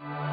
ไ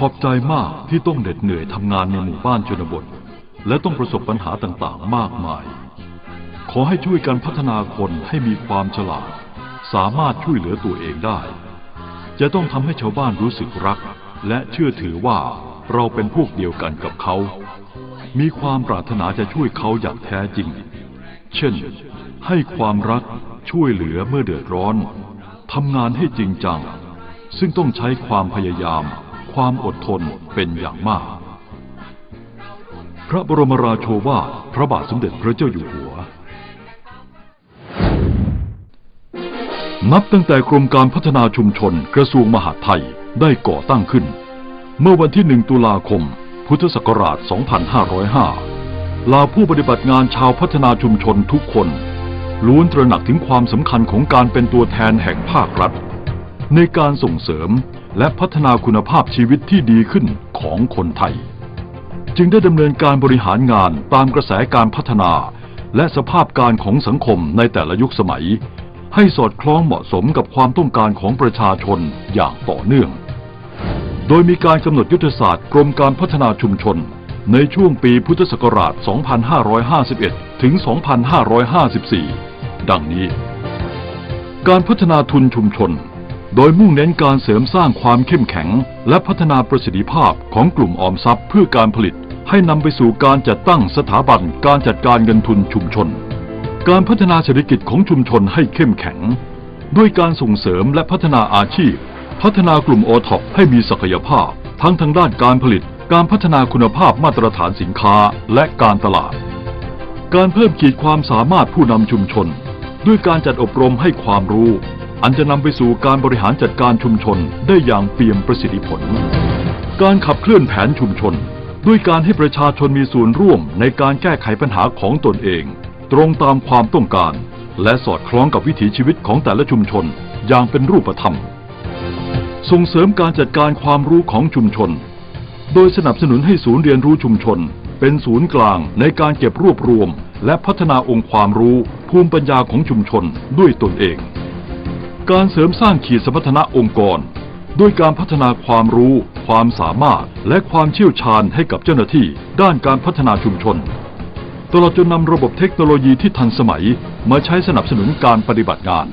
ขอบใจมากที่ต้องเหน็ดเหนื่อยทำงานในหมู่บ้านชนบท และต้องประสบปัญหาต่างๆ มากมาย ขอให้ช่วยกันพัฒนาคนให้มีความฉลาด สามารถช่วยเหลือตัวเองได้ จะต้องทำให้ชาวบ้านรู้สึกรัก และเชื่อถือว่าเราเป็นพวกเดียวกันกับเขา มีความปรารถนาจะช่วยเขาอย่างแท้จริง เช่น ให้ความรักช่วยเหลือเมื่อเดือดร้อนทำงานให้จริงจัง ซึ่งต้องใช้ความพยายาม ความอดทนเป็นอย่างมาก พระบรมราโชวาทพระบาทสมเด็จพระเจ้าอยู่หัว นับตั้งแต่กรมการพัฒนาชุมชนกระทรวงมหาดไทยได้ก่อตั้งขึ้น เมื่อวันที่ 1 ตุลาคม พุทธศักราช 2505 ลาผู้ปฏิบัติงานชาวพัฒนาชุมชนทุกคนล้วนตระหนักถึงความสำคัญของการเป็นตัวแทนแห่งภาครัฐ ในการส่งเสริมและพัฒนาคุณภาพชีวิตที่ดีขึ้นของคนไทย จึงได้ดำเนินการบริหารงานตามกระแสการพัฒนา และสภาพการของสังคมในแต่ละยุคสมัย ให้สอดคล้องเหมาะสมกับความต้องการของประชาชนอย่างต่อเนื่อง โดยมีการกำหนดยุทธศาสตร์กรมการพัฒนาชุมชน ในช่วงปีพุทธศักราช 2551 ถึง 2554 ดังนี้ การพัฒนาทุนชุมชน โดยมุ่งเน้นการเสริมสร้างความเข้มแข็ง และพัฒนาประสิทธิภาพของกลุ่มออมทรัพย์เพื่อการผลิต ให้นำไปสู่การจัดตั้งสถาบันการจัดการเงินทุนชุมชน การพัฒนาเศรษฐกิจของชุมชนให้เข้มแข็ง ด้วยการส่งเสริมและพัฒนาอาชีพ พัฒนากลุ่มโอท็อปให้มีศักยภาพ ทั้งทางด้านการผลิต การพัฒนาคุณภาพมาตรฐานสินค้าและการตลาด การเพิ่มขีดความสามารถผู้นำชุมชน ด้วยการจัดอบรมให้ความรู้ อันจะนำไปสู่การบริหารจัดการชุมชนได้อย่างเปี่ยมประสิทธิผล การขับเคลื่อนแผนชุมชน ด้วยการให้ประชาชนมีส่วนร่วมในการแก้ไขปัญหาของตนเอง ตรงตามความต้องการ และสอดคล้องกับวิถีชีวิตของแต่ละชุมชนอย่างเป็นรูปธรรม ส่งเสริมการจัดการความรู้ของชุมชน โดยสนับสนุนให้ศูนย์เรียนรู้ชุมชน เป็นศูนย์กลางในการเก็บรวบรวม และพัฒนาองค์ความรู้ภูมิปัญญาของชุมชนด้วยตนเอง การเสริมสร้างขีดสมรรถนะองค์กร ด้วยการพัฒนาความรู้ ความสามารถ และความเชี่ยวชาญให้กับเจ้าหน้าที่ ด้านการพัฒนาชุมชน ตลอดจนนำระบบเทคโนโลยีที่ทันสมัยมาใช้สนับสนุนการปฏิบัติงาน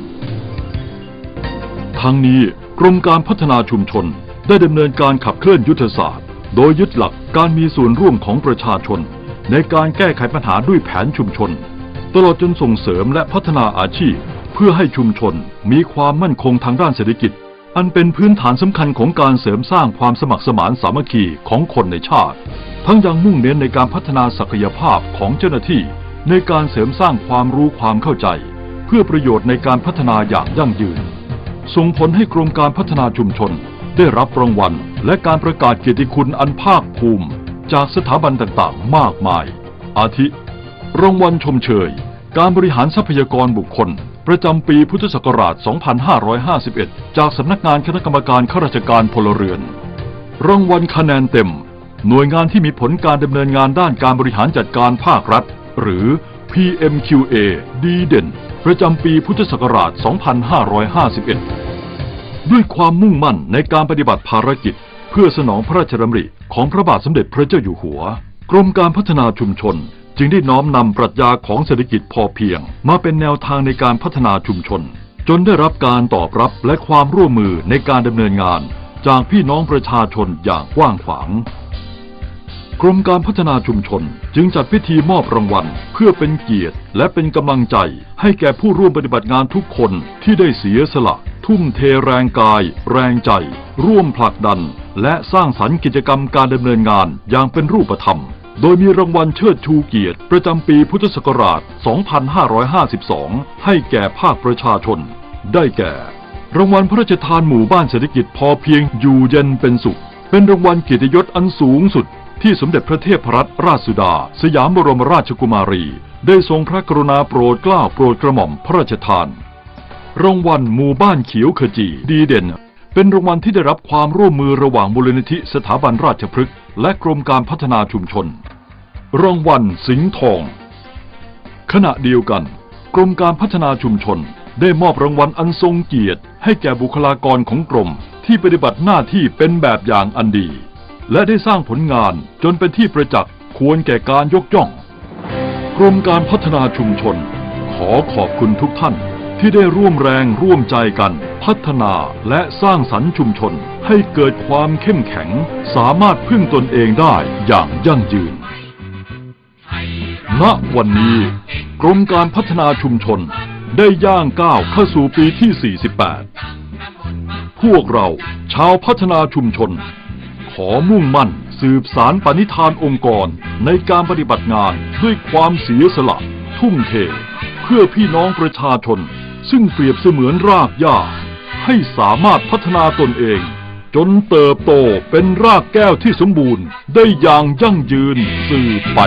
ทั้งนี้กรมการพัฒนาชุมชน ได้ดำเนินการขับเคลื่อนยุทธศาสตร์ โดยยึดหลักการมีส่วนร่วมของประชาชน ในการแก้ไขปัญหาด้วยแผนชุมชน ตลอดจนส่งเสริมและพัฒนาอาชีพ เพื่อให้ชุมชนมีความมั่นคงทางด้านเศรษฐกิจ อันเป็นพื้นฐานสำคัญของการเสริมสร้างความสมัครสมานสามัคคีของคนในชาติ ทั้งยังมุ่งเน้นในการพัฒนาศักยภาพของเจ้าหน้าที่ ในการเสริมสร้างความรู้ความเข้าใจ เพื่อประโยชน์ในการพัฒนาอย่างยั่งยืน ส่งผลให้กรมการพัฒนาชุมชน ได้รับรางวัล และการประกาศเกียรติคุณอันภาคภูมิ จากสถาบันต่างๆ มากมาย อาทิ รางวัลชมเชย การบริหารทรัพยากรบุคคล ประจำปีพุทธศักราช 2551 จากสำนักงานคณะกรรมการข้าราชการพลเรือน รางวัลคะแนนเต็ม หน่วยงานที่มีผลการดำเนินงานด้านการบริหารจัดการภาครัฐ หรือ PMQA ดีเด่น ประจำปีพุทธศักราช 2551 ด้วยความมุ่งมั่นในการปฏิบัติภารกิจ เพื่อสนองพระราชดำริของพระบาทสมเด็จพระเจ้าอยู่หัว กรมการพัฒนาชุมชน จึงได้น้อมนำปรัชญาของเศรษฐกิจพอเพียง มาเป็นแนวทางในการพัฒนาชุมชน จนได้รับการตอบรับและความร่วมมือในการดำเนินงาน จากพี่น้องประชาชนอย่างกว้างขวางกรมการพัฒนาชุมชนจึงจัดพิธีมอบรางวัล เพื่อเป็นเกียรติ และเป็นกำลังใจ ให้แก่ผู้ร่วมปฏิบัติงานทุกคนที่ได้เสียสละ ทุ่มเทแรงกาย แรงใจ ร่วมผลักดัน และสร้างสรรค์กิจกรรมการดำเนินงานอย่างเป็นรูปธรรม โดยมีรางวัลเชิดชูเกียรติ ประจำปีพุทธศักราช 2552 ให้แก่ภาคประชาชน ได้แก่ รางวัลพระราชทานหมู่บ้านเศรษฐกิจพอเพียงอยู่เย็นเป็นสุข เป็นรางวัลเกียรติยศอันสูงสุด ที่สมเด็จพระเทพรัตนราชสุดา สยามบรมราชกุมารี ได้ทรงพระกรุณาโปรดเกล้าโปรดกระหม่อมพระราชทาน รางวัลหมู่บ้านเขียวขจีดีเด่น เป็นรางวัลที่ได้รับความร่วมมือระหว่างมูลนิธิสถาบันราชพฤกษ์ และกรมการพัฒนาชุมชน รางวัลสิงห์ทอง ขณะเดียวกัน กรมการพัฒนาชุมชนได้มอบรางวัลอันทรงเกียรติ ให้แก่บุคลากรของกรมที่ปฏิบัติหน้าที่เป็นแบบอย่างอันดี และได้สร้างผลงานจนเป็นที่ประจักษ์ควรแก่การยกย่อง กรมการพัฒนาชุมชน ขอขอบคุณทุกท่าน ที่ได้ร่วมแรงร่วมใจกัน พัฒนาและสร้างสรรค์ชุมชน ให้เกิดความเข้มแข็ง สามารถพึ่งตนเองได้อย่างยั่งยืน ณวันนี้ กรมการพัฒนาชุมชนได้ย่างก้าวเข้าสู่ปีที่ 48 พวกเราชาวพัฒนาชุมชน ขอมุ่งมั่นสืบสารปณิธานองค์กรในการปฏิบัติงานด้วยความเสียสละ ทุ่มเท เพื่อพี่น้องประชาชน ซึ่งเปรียบเสมือนรากหญ้า ให้สามารถพัฒนาตนเอง จนเติบโตเป็นรากแก้วที่สมบูรณ์ได้อย่างยั่งยืนสืบไป